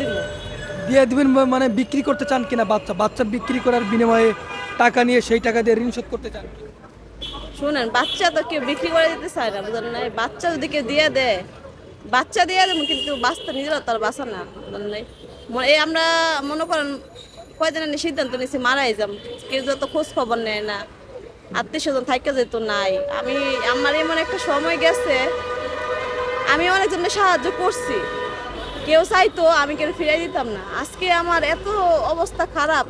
দিয়ে দিব? দিয়ে দিবেন মানে বিক্রি করতে চান কিনা বাচ্চা? বাচ্চা বিক্রি করার বিনিময়ে টাকা নিয়ে সেই টাকা দিয়ে ঋণ শোধ করতে চান? শুনেন বাচ্চা তো কেউ বিক্রি করে দিতে চায় না বুঝলেন না বাচ্চা যদি কেউ দিয়ে দেয় বাচ্চা দিয়ে দেবো কিন্তু বাচ্চা নিজেরা তো আর বাঁচা না বুঝলেন নাই? এই আমরা মনে করেন কয়দিন আগে সিদ্ধান্ত নিয়েছি মারাই যাম। কেউ যত খোঁজ খবর নেয় না আত্মীয় স্বজন থাইকা যেত নাই। আমি আমার এমন একটা সময় গেছে আমি অনেকজনের সাহায্য করছি। কেউ চাইতো আমি কেউ ফিরাই দিতাম না। আজকে আমার এত অবস্থা খারাপ,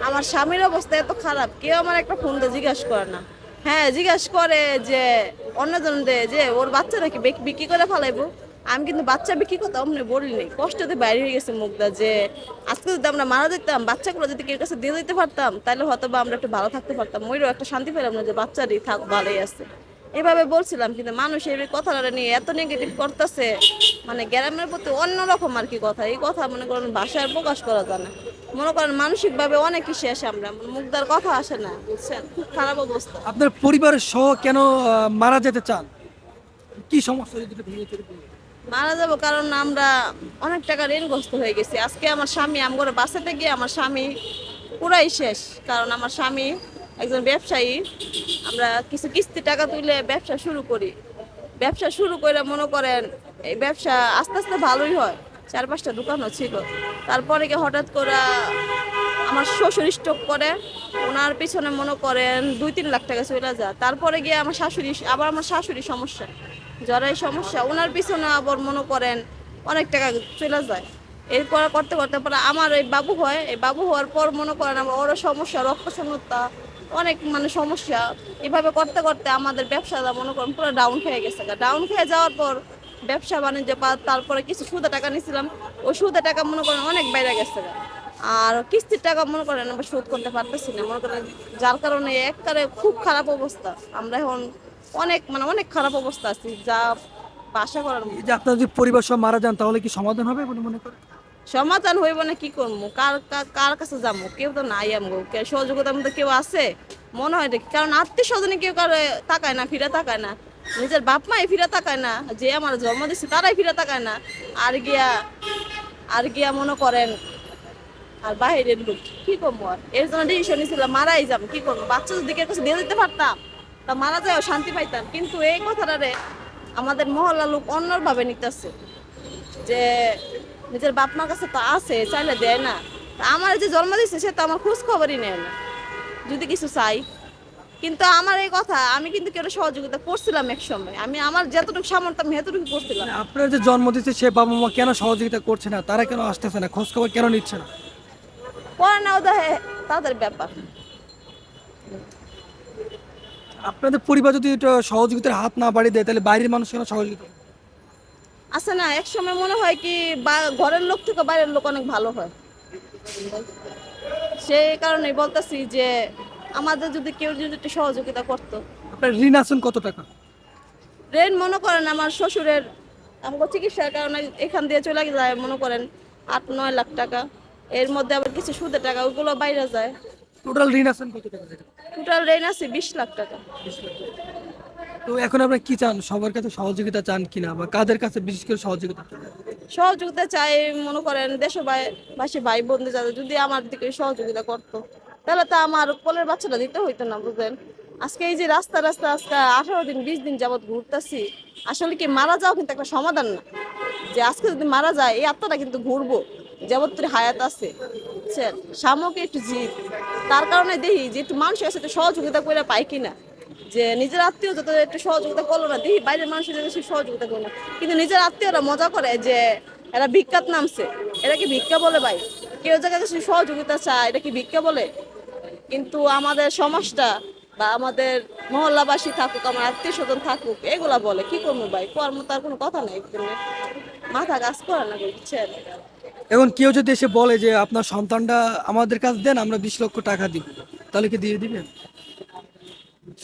আমার স্বামীর অবস্থা এত খারাপ, কেউ আমার একটা ফোন দিয়ে জিজ্ঞাসা করে না। হ্যাঁ জিজ্ঞাসা করে যে, অন্যজন দে, যে, ওর বাচ্চা নাকি বিক- বিক্রি করে ফেলাইবো? আমি কিন্তু বাচ্চা বিক্রি করতে অমনি বলিনি। কষ্টতে বাইরে হয়ে গেছে মুখটা যে, আজকে যদি আমরা মারা যেতাম, বাচ্চাগুলো যদি কেউ কাছে দিয়ে দিতে পারতাম, তাহলে হয়তো বা আমরা একটু ভালো থাকতে পারতাম। ময়ূরও একটা শান্তি পেলাম না যে বাচ্চারই থাক, ভালোই আছে। এভাবে বলছিলাম কিন্তু মানুষ এই কথাটা নিয়ে এত নেগেটিভ করতেছে। মানে গ্রামের প্রতি অন্যরকম আর কি কথা। এই কথা মনে করেন ভাষায় প্রকাশ করা যায় না। মনে করেন মানসিকভাবে অনেকই শেষ আমরা। মুখদার কথা আসে না বুঝছেন? খুব খারাপ অবস্থা। আপনার পরিবারের সহ কেন মারা যেতে চান? কি সমস্যা? মারা যাব কারণ আমরা অনেক টাকা ঋণগ্রস্ত হয়ে গেছি। আজকে আমার স্বামী আমগরে বাঁচাতে গিয়ে আমার স্বামী পুরাই শেষ। কারণ আমার স্বামী একজন ব্যবসায়ী, আমরা কিছু কিস্তি টাকা তুলে ব্যবসা শুরু করি। ব্যবসা শুরু করে মনে করেন, এই ব্যবসা আস্তে আস্তে ভালোই হয়। চার পাঁচটা দোকানও ছিল। তারপরে গিয়ে হঠাৎ করে আমার শ্বশুর স্টক করে। ওনার পিছনে মনে করেন দুই তিন লাখ টাকা চলে যায়। তারপরে গিয়ে আমার শাশুড়ি, আবার আমার শাশুড়ি সমস্যা। জ্বরের সমস্যা। ওনার পিছনে আবার মনে করেন অনেক টাকা চলে যায়। এরপর করতে করতে পরে আমার এই বাবু হয়। এই বাবু হওয়ার পর মনে করেন আমার ওরও সমস্যা রক্তশূন্যতা অনেক মানে সমস্যা। এভাবে করতে করতে আমাদের ব্যবসাটা মনে করেন পুরো ডাউন খেয়ে গেছে ডাউন খেয়ে যাওয়ার পর ব্যবসা বাণিজ্য বা তারপরে কিছু সুদে টাকা নিয়েছিলাম, ওই সুদে টাকা মনে করেন অনেক বাইরে গেছে। আর কিস্তির টাকা মনে করেন আমরা শোধ করতে পারতেছি না। মনে করেন যার কারণে একবারে খুব খারাপ অবস্থা। আমরা এখন অনেক মানে অনেক খারাপ অবস্থা আছি, যা আশা করার আপনার যদি পরিবার সব মারা যান তাহলে কি সমাধান হবে বলে মনে করেন? সমাধান হইব না, কি করব কার কার- কাছে যাব কেউ তো নাই আমগো। সহযোগিতার মধ্যে কেউ আছে? মনে হয় দেখি। কারণ আত্মীয় স্বজনে কেউ কারও তাকায় না, ফিরে তাকায় না। নিজের বাপ মাই ফিরে তাকায় না। যে আমার জন্ম দিচ্ছে তারাই ফিরে তাকায় না। আর গিয়া আর গিয়া মনে করেন, আর বাইরের লোক, কি করব আর? এর জন্য ডিসিশন নিয়েছিলাম মারাই যাব কি করব বাচ্চা যদি কাছে দিয়ে দিতে পারতাম, তা মারা যায় শান্তি পাইতাম। কিন্তু এই কথাটারে আমাদের মহল্লা লোক অন্যভাবে নিতেছে। যে নিজের বাপ মার কাছে তো আছে চাইলে দেয় না। আমার যে জন্ম দিচ্ছে সে তো আমার খোঁজ খবরই নেয় না। যদি কিছু চাই। কিন্তু আমার এই কথা আমি কিন্তু কেউ সহযোগিতা করছিলাম এক সময়? আমি আমার যতটুকু সামর্থ্য আমি এতটুকু করছিলাম। মানে আপনার যে জন্ম দিচ্ছে সে বাবা মা কেন সহযোগিতা করছে না? তারা কেন আসতেছে না? খোঁজ খবর কেন নিচ্ছে না? পরে না ওদের তাদের ব্যাপার। আপনাদের পরিবার যদি সহযোগিতার হাত না বাড়িয়ে দেয় তাহলে বাইরের মানুষ কেন সহযোগিতা? আছে না এক সময় মনে হয় কি বা- ঘরের লোক থেকে বাইরের লোক অনেক ভালো হয়। সেই কারণেই বলতেছি যে আমাদের যদি কেউ যদি একটু সহযোগিতা করতো। আপনার ঋণ আছেন কত টাকা? ঋণ মনে করেন আমার শ্বশুরের আমাকে চিকিৎসার কারণে এখান দিয়ে চলে যায় মনে করেন আট নয় লাখ টাকা। এর মধ্যে আবার কিছু সুদের টাকা ওগুলো বাইরে যায়। টোটাল ঋণ আছেন কত টাকা? টোটাল রেন আছে বিশ লাখ টাকা। তো এখন আপনার কি চান? সবার কাছে সহযোগিতা চান কিনা? বা কাদের কাছে বিশেষ করে সহযোগিতা? সহযোগিতা চাই, মনে করেন, দেশবাসী ভাই, বন্ধু যাদের, যদি আমার দিকে সহযোগিতা করতো, তাহলে তো আমার কোলের বাচ্চাটা দিতে হইতো না, বুঝলেন? আজকে এই যে রাস্তা রাস্তা, আজকে আঠারো দিন, বিশ দিন যাবত ঘুরতেছি, আসলে কি মারা যাও কিন্তু একটা সমাধান না? যে আজকে যদি মারা যায়, এই আত্মাটা কিন্তু ঘুরবো যাবত তোর হায়াত আছে, বুঝছেন? সামকে একটু জিত তার কারণে দেখি যে একটু মানুষের একটু সহযোগিতা করে পাই কিনা? যে নিজের আত্মীয় যত একটু সহযোগিতা করল না, দেখি বাইরের মানুষের বেশি সহযোগিতা করল কিন্তু নিজের আত্মীয়রা মজা করে যে এরা ভিক্ষাত নামছে। এরা কি ভিক্ষা বলে ভাই? কেউ জায়গায় কাছে সহযোগিতা চায়, এটা কি ভিক্ষা বলে? কিন্তু আমাদের সমাজটা বা আমাদের মহল্লাবাসী থাকুক, আমার আত্মীয় স্বজন থাকুক, এগুলা বলে। কি করব ভাই? কর্ম তার কোনো কথা নেই। মাথা কাজ করে না বুঝছেন? এখন কেউ যদি এসে বলে যে আপনার সন্তানটা আমাদের কাছে দেন, আমরা বিশ লক্ষ টাকা দিব, তাহলে কি দিয়ে দিবেন?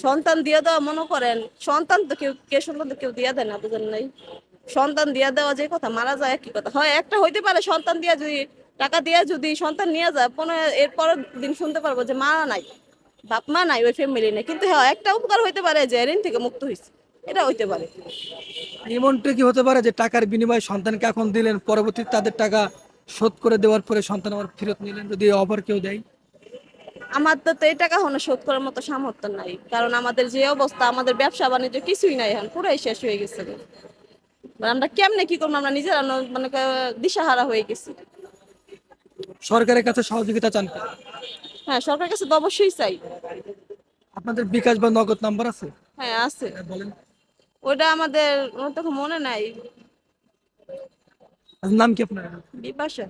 সন্তান দিয়ে দেওয়া, মনে করেন, সন্তান তো কেউ কে সন্তান তো কেউ দিয়ে দেয় না, বুঝেন নাই? সন্তান দিয়ে দেওয়া যে কথা, মারা যায় কি কথা। হয় একটা হইতে পারে, সন্তান দিয়ে যদি টাকা দিয়ে যদি সন্তান নিয়ে যায় পনেরো এর পরের দিন শুনতে পারব যে মা নাই, বাপ মা নাই, ওই ফ্যামিলি নেই। কিন্তু হ্যাঁ একটা উপকার হইতে পারে যে ঋণ থেকে মুক্ত হয়েছে এটা হইতে পারে। এমনটা কি হতে পারে যে টাকার বিনিময়ে সন্তানকে এখন দিলেন, পরবর্তীতে তাদের টাকা শোধ করে দেওয়ার পরে সন্তান আবার ফেরত নিলেন, যদি অফার কেউ দেয়? আমার তো এই টাকা হলো শোধ করার মতো সামর্থ্য নাই। কারণ আমাদের যে অবস্থা আমাদের ব্যবসা বাণিজ্য কিছুই নাই এখন পুরাই শেষ হয়ে গেছে। মানে আমরা কেমনে কি করব? আমরা নিজেরা মানে দিশাহারা হয়ে গেছি। সরকারের কাছে সহযোগিতা চান হ্যাঁ সরকারের কাছে তো অবশ্যই চাই। আপনাদের বিকাশ বা নগদ নাম্বার আছে? হ্যাঁ আছে। হ্যাঁ, বলেন। ওটা আমাদের তখন মনে নাই। নাম কি আপনার? বিপাশা।